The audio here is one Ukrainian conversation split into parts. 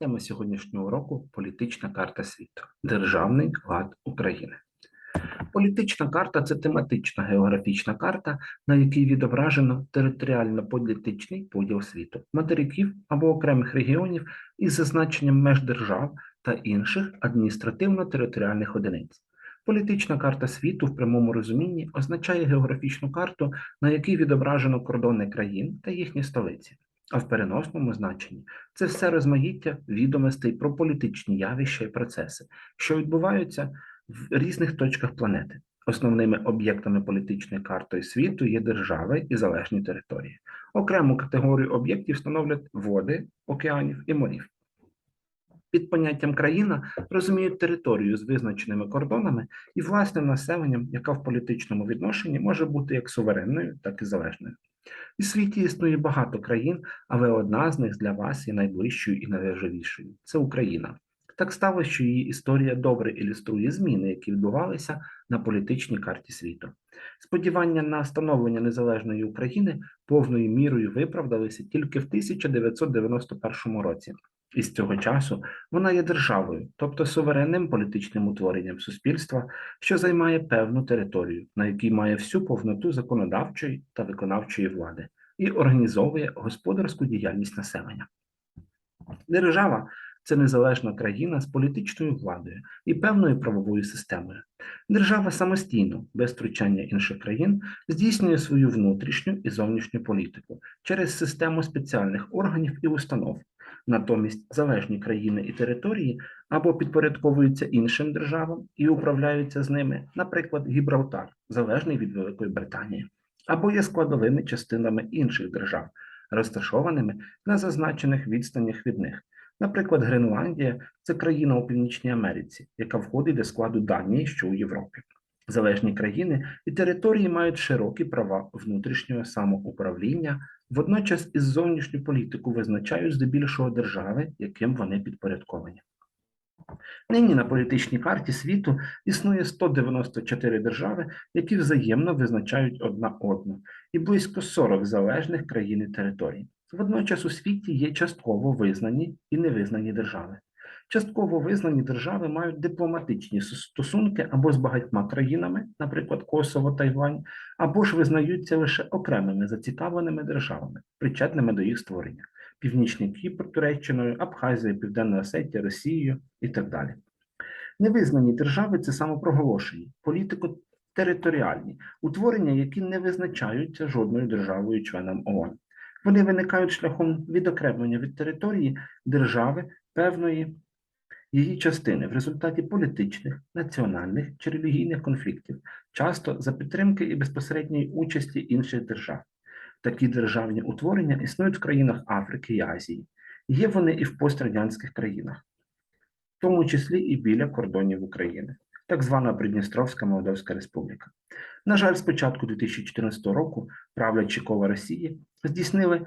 Тема сьогоднішнього уроку політична карта світу. Державний лад України. Політична карта це тематична географічна карта, на якій відображено територіально-політичний поділ світу, материків або окремих регіонів із зазначенням меж держав та інших адміністративно-територіальних одиниць. Політична карта світу в прямому розумінні означає географічну карту, на якій відображено кордони країн та їхні столиці. А в переносному значенні це все розмаїття відомостей про політичні явища і процеси, що відбуваються в різних точках планети. Основними об'єктами політичної карти світу є держави і залежні території. Окрему категорію об'єктів становлять води, океанів і морів. Під поняттям країна розуміють територію з визначеними кордонами і власним населенням, яка в політичному відношенні може бути як суверенною, так і залежною. У світі існує багато країн, але одна з них для вас є найближчою і найважливішою це Україна. Так сталося, що її історія добре ілюструє зміни, які відбувалися на політичній карті світу. Сподівання на становлення незалежної України повною мірою виправдалися тільки в 1991 році. І з цього часу вона є державою, тобто суверенним політичним утворенням суспільства, що займає певну територію, на якій має всю повноту законодавчої та виконавчої влади, і організовує господарську діяльність населення. Держава це незалежна країна з політичною владою і певною правовою системою. Держава самостійно, без втручання інших країн, здійснює свою внутрішню і зовнішню політику через систему спеціальних органів і установ. Натомість залежні країни і території або підпорядковуються іншим державам і управляються з ними, наприклад, Гібралтар, залежний від Великої Британії, або є складовими частинами інших держав, розташованими на зазначених відстанях від них. Наприклад, Гренландія це країна у Північній Америці, яка входить до складу Данії, що у Європі. Залежні країни і території мають широкі права внутрішнього самоуправління, водночас із зовнішню політику визначають здебільшого держави, яким вони підпорядковані. Нині на політичній карті світу існує 194 держави, які взаємно визначають одна одну, і близько 40 залежних країн і територій. Водночас у світі є частково визнані і невизнані держави. Частково визнані держави мають дипломатичні стосунки або з багатьма країнами, наприклад, Косово, Тайвань, або ж визнаються лише окремими зацікавленими державами, причетними до їх створення: Північний Кіпр, Туреччиною, Абхазією, Південна Осетія, Росією і так далі. Невизнані держави це самопроголошені, політико-територіальні утворення, які не визначаються жодною державою членом ООН. Вони виникають шляхом відокремлення від території держави певної її частини в результаті політичних, національних чи релігійних конфліктів, часто за підтримки і безпосередньої участі інших держав. Такі державні утворення існують в країнах Африки і Азії. Є вони і в пострадянських країнах, в тому числі і біля кордонів України, так звана Придністровська Молдовська Республіка. На жаль, з початку 2014 року правлячі кола Росії здійснили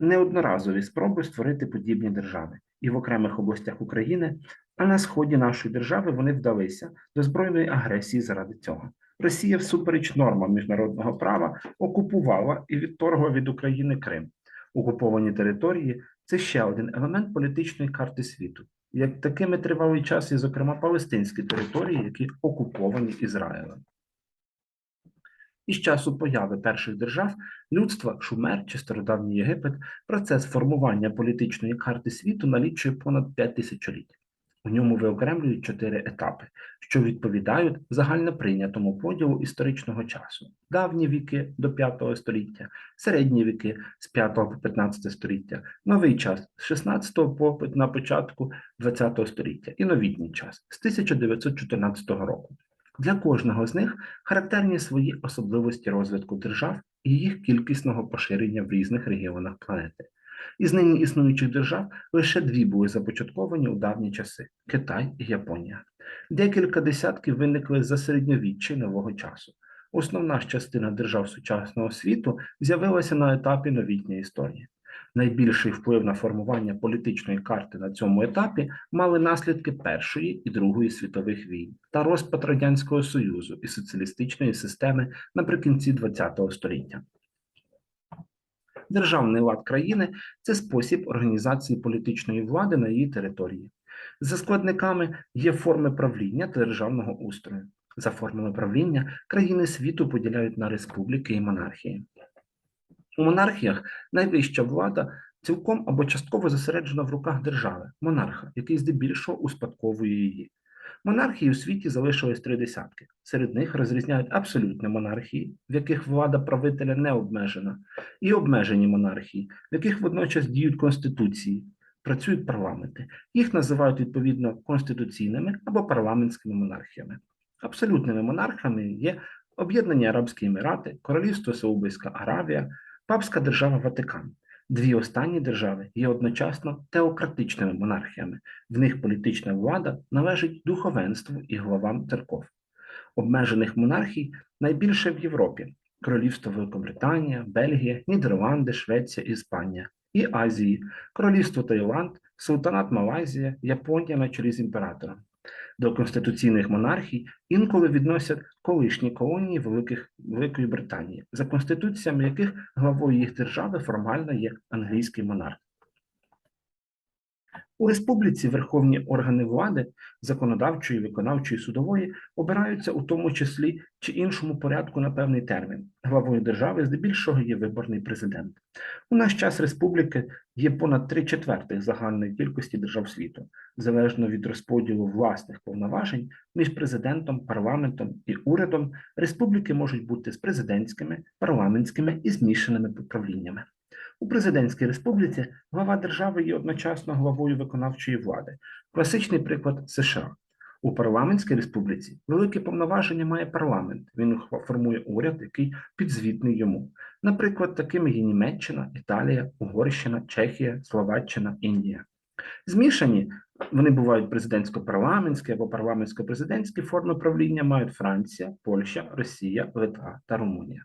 неодноразові спроби створити подібні держави і в окремих областях України, а на сході нашої держави вони вдалися до збройної агресії заради цього. Росія, всупереч нормам міжнародного права, окупувала і відторгла від України Крим. Окуповані території це ще один елемент політичної карти світу. Як такими тривалий час, і, зокрема, палестинські території, які окуповані Ізраїлем. Із часу появи перших держав людства, Шумер чи стародавній Єгипет, процес формування політичної карти світу налічує понад п'ять тисячоліть. У ньому виокремлюють чотири етапи, що відповідають загально прийнятому поділу історичного часу: давні віки до 5 століття, середні віки з 5 по 15 століття, новий час з 16 по на початку 20 століття і новітній час з 1914 року. Для кожного з них характерні свої особливості розвитку держав і їх кількісного поширення в різних регіонах планети. Із нині існуючих держав лише дві були започатковані у давні часи Китай і Японія. Декілька десятків виникли за середньовіччя нового часу. Основна ж частина держав сучасного світу з'явилася на етапі новітньої історії. Найбільший вплив на формування політичної карти на цьому етапі мали наслідки Першої і Другої світових війн та розпад Радянського Союзу і соціалістичної системи наприкінці ХХ століття. Державний лад країни це спосіб організації політичної влади на її території. За складниками є форми правління та державного устрою. За формами правління країни світу поділяють на республіки і монархії. У монархіях найвища влада цілком або частково зосереджена в руках держави, монарха, який здебільшого успадковує її. Монархії у світі залишилось три десятки. Серед них розрізняють абсолютні монархії, в яких влада правителя не обмежена, і обмежені монархії, в яких водночас діють конституції, працюють парламенти. Їх називають відповідно конституційними або парламентськими монархіями. Абсолютними монархами є Об'єднані Арабські Емірати, Королівство Саудовська Аравія, Папська держава Ватикан. Дві останні держави є одночасно теократичними монархіями. В них політична влада належить духовенству і главам церков. Обмежених монархій найбільше в Європі: Королівство Великобританія, Бельгія, Нідерланди, Швеція, Іспанія і Азії, Королівство Таїланд, Султанат Малайзія, Японія на чолі з імператором. До конституційних монархій інколи відносять колишні колонії Великих, Великої Британії, за конституціями яких главою їх держави формально є англійський монарх. У республіці верховні органи влади, законодавчої, виконавчої, судової обираються у тому числі чи іншому порядку на певний термін. Главою держави здебільшого є виборний президент. У наш час республіки є понад три четвертих загальної кількості держав світу, залежно від розподілу власних повноважень між президентом, парламентом і урядом. Республіки можуть бути з президентськими, парламентськими і змішаними правліннями. У президентській республіці глава держави є одночасно главою виконавчої влади. Класичний приклад США. У парламентській республіці велике повноваження має парламент. Він формує уряд, який підзвітний йому. Наприклад, такими є Німеччина, Італія, Угорщина, Чехія, Словаччина, Індія. Змішані вони бувають президентсько-парламентські або парламентсько-президентські форми правління мають Франція, Польща, Росія, Литва та Румунія.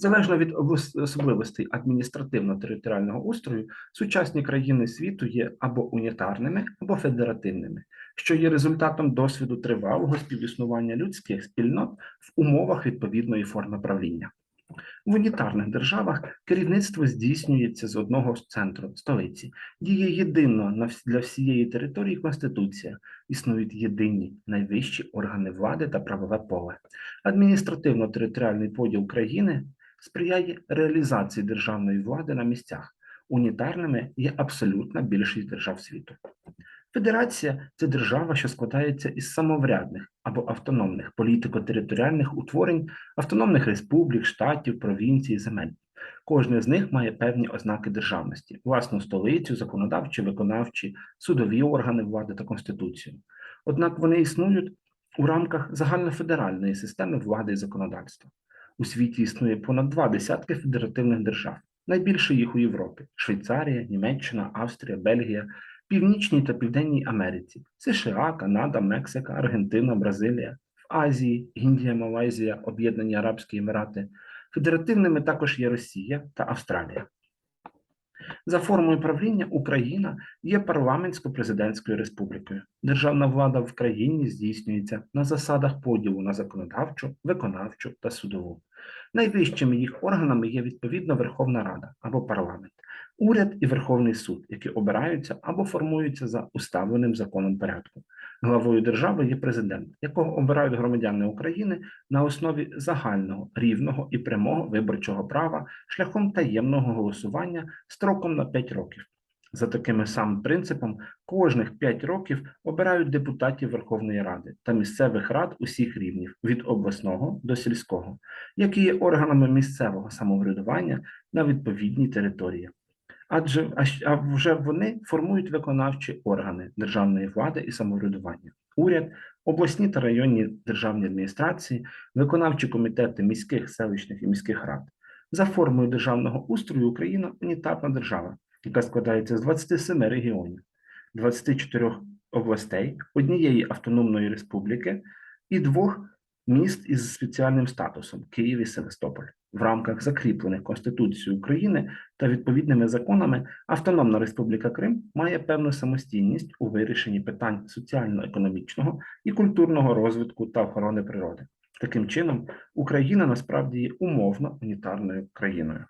Залежно від особливостей адміністративно-територіального устрою, сучасні країни світу є або унітарними, або федеративними, що є результатом досвіду тривалого співіснування людських спільнот в умовах відповідної форми правління. В унітарних державах керівництво здійснюється з одного центру столиці, діє єдино для всієї території Конституція, існують єдині найвищі органи влади та правове поле. Адміністративно-територіальний поділ країни сприяє реалізації державної влади на місцях. Унітарними є абсолютна більшість держав світу. Федерація це держава, що складається із самоврядних або автономних політико-територіальних утворень, автономних республік, штатів, провінцій, земель. Кожне з них має певні ознаки державності, власну столицю, законодавчі, виконавчі, судові органи влади та конституцію. Однак вони існують у рамках загальнофедеральної системи влади і законодавства. У світі існує понад два десятки федеративних держав. Найбільше їх у Європі: Швейцарія, Німеччина, Австрія, Бельгія, Північній та Південній Америці, США, Канада, Мексика, Аргентина, Бразилія, в Азії, Індія, Малайзія, Об'єднані Арабські Емірати. Федеративними також є Росія та Австралія. За формою правління Україна є парламентсько-президентською республікою. Державна влада в країні здійснюється на засадах поділу на законодавчу, виконавчу та судову. Найвищими їх органами є відповідно Верховна Рада або парламент, уряд і Верховний суд, які обираються або формуються за уставленим законом порядку. Главою держави є президент, якого обирають громадяни України на основі загального, рівного і прямого виборчого права шляхом таємного голосування строком на 5 років. За таким самим принципом, кожних 5 років обирають депутатів Верховної Ради та місцевих рад усіх рівнів від обласного до сільського, які є органами місцевого самоврядування на відповідній території. Адже а вже вони формують виконавчі органи державної влади і самоврядування, уряд, обласні та районні державні адміністрації, виконавчі комітети міських, селищних і міських рад. За формою державного устрою Україна унітарна держава, яка складається з 27 регіонів, 24 областей, однієї автономної республіки і двох міст із спеціальним статусом Київ і Севастополь. В рамках закріплених Конституцією України та відповідними законами Автономна Республіка Крим має певну самостійність у вирішенні питань соціально-економічного і культурного розвитку та охорони природи. Таким чином, Україна насправді є умовно унітарною країною.